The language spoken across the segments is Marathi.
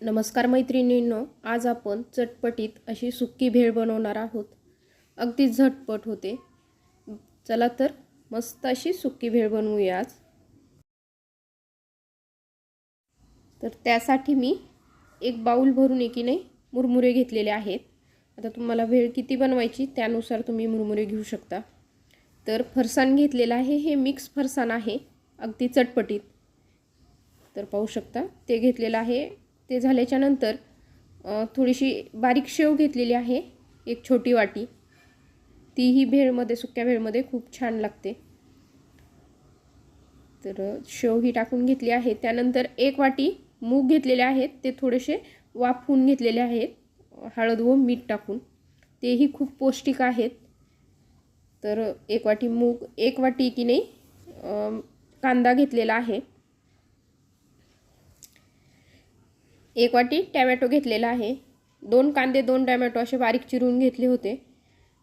नमस्कार मैत्रिणींनो आज आपण चटपटीत अशी सुक्की भेळ बनवणार आहोत. अगदी झटपट होते. चला तर मस्त अशी सुक्की भेळ बनवूया आज. तर त्यासाठी मी एक बाऊल भरून एकीने मुरमुरे घेतलेले आहेत. आता तुम्हाला भेळ किती बनवायची त्यानुसार तुम्ही मुरमुरे घेऊ शकता. तर फरसाण घेतलेलं आहे. हे मिक्स फरसाण आहे. अगदी चटपटीत. तर पाहू शकता ते घेतलेलं आहे ते झाल्याच्यानंतर थोडीशी बारीक शेव घेतलेली आहे एक छोटी वाटी. तीही भेळमध्ये सुक्या भेळमध्ये खूप छान लागते. तर शेव ही टाकून घेतली आहे. त्यानंतर एक वाटी मूग घेतलेले आहेत. ते थोडेसे वाफवून घेतलेले आहेत. हळद व मीठ टाकून. तेही खूप पौष्टिक आहेत. तर एक वाटी मूग एक वाटी की नाही कांदा घेतलेला आहे. एक वाटी टॅमॅटो घेतलेला आहे. दोन कांदे दोन टॅमॅटो असे बारीक चिरून घेतले होते.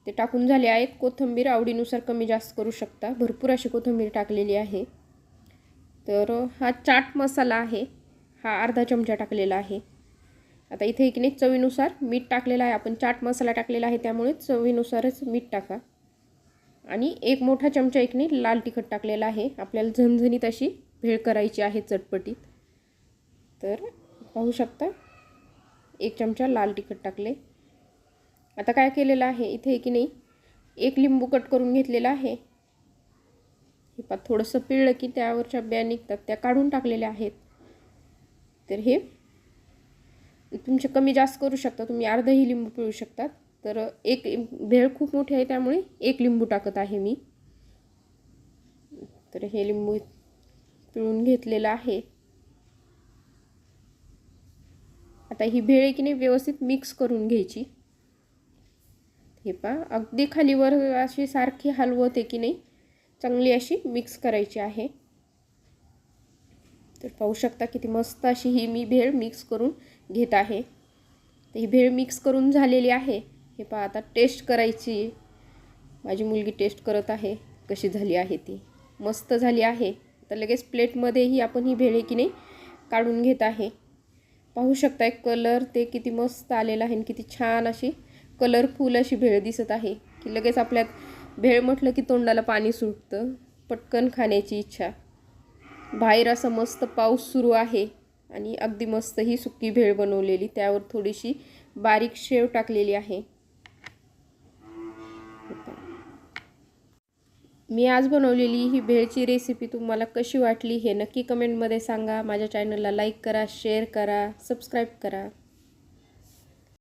ते टाकून झाले आहेत. कोथिंबीर आवडीनुसार कमी जास्त करू शकता. भरपूर अशी कोथिंबीर टाकलेली आहे. तर हा चाट मसाला आहे. हा अर्धा चमचा टाकलेला आहे. आता इथे एक नाही चवीनुसार मीठ टाकलेलं आहे. आपण चाट मसाला टाकलेला आहे त्यामुळे चवीनुसारच मीठ टाका. आणि एक मोठा चमचा एकने लाल तिखट टाकलेला आहे. आपल्याला झणझणीत अशी भेळ करायची आहे चटपटीत. तर पाहू शकता. एक चमचा लाल तिखट टाकले. आता काय केलेलं आहे? इथे की नाही? एक लिंबू कट करून घेतलेला आहे. हे पा थोडंसं पिळलं की त्यावरच्या बिया निघतात. त्या काढून टाकलेल्या आहेत. तर हे तुमचे कमी जास्त करू शकता. तुम्ही अर्धही लिंबू पिळू शकतात. तर एक भेळ खूप मोठी आहे त्यामुळे एक लिंबू टाकत आहे मी. तर हे लिंबू पिळून घेतलेलं आहे. आता ही भेळ की नाही व्यवस्थित मिक्स करून घ्यायची. हे पा अगदी खालीवर अशी सारखी हलवते की नाही चांगली अशी मिक्स करायची आहे. तर पाहू शकता किती मस्त अशी ही मी भेळ मिक्स करून घेत आहे. तर ही भेळ मिक्स करून झालेली आहे. हे पहा आता टेस्ट करायची. माझी मुलगी टेस्ट करत आहे कशी झाली आहे ती. मस्त झाली आहे. तर लगेच प्लेटमध्येही आपण ही भेळ की नाही काढून घेत आहे. पाहू शकताय कलर ते किती मस्त आलेला आहे आणि किती छान अशी कलरफुल अशी भेळ दिसत आहे. की लगेच आपल्यात भेळ म्हटलं की तोंडाला पाणी सुटतं. पटकन खाण्याची इच्छा. बाहेर असं मस्त पाऊस सुरू आहे आणि अगदी मस्त ही सुकी भेळ बनवलेली. त्यावर थोडीशी बारीक शेव टाकलेली आहे. मी आज बनवलेली ही भेळची रेसिपी तुम्हाला कशी वाटली हे नक्की कमेंटमध्ये सांगा. माझ्या चॅनलला लाईक करा शेअर करा सबस्क्राईब करा.